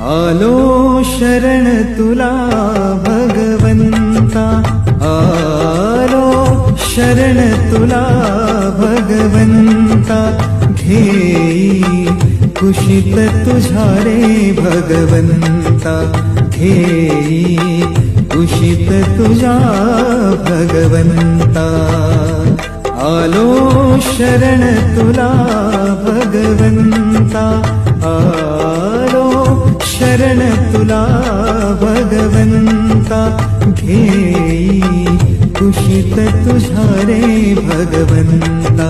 आलो शरण तुला भगवंता. आलो शरण तुला भगवंता. घेई कुशित तुझा रे भगवंता. घेई कुशित तुझा भगवंता. आलो शरण तुला भगवंता. आलो शरण तुला भगवंता घेई कुशित तुझ्या रे भगवंता.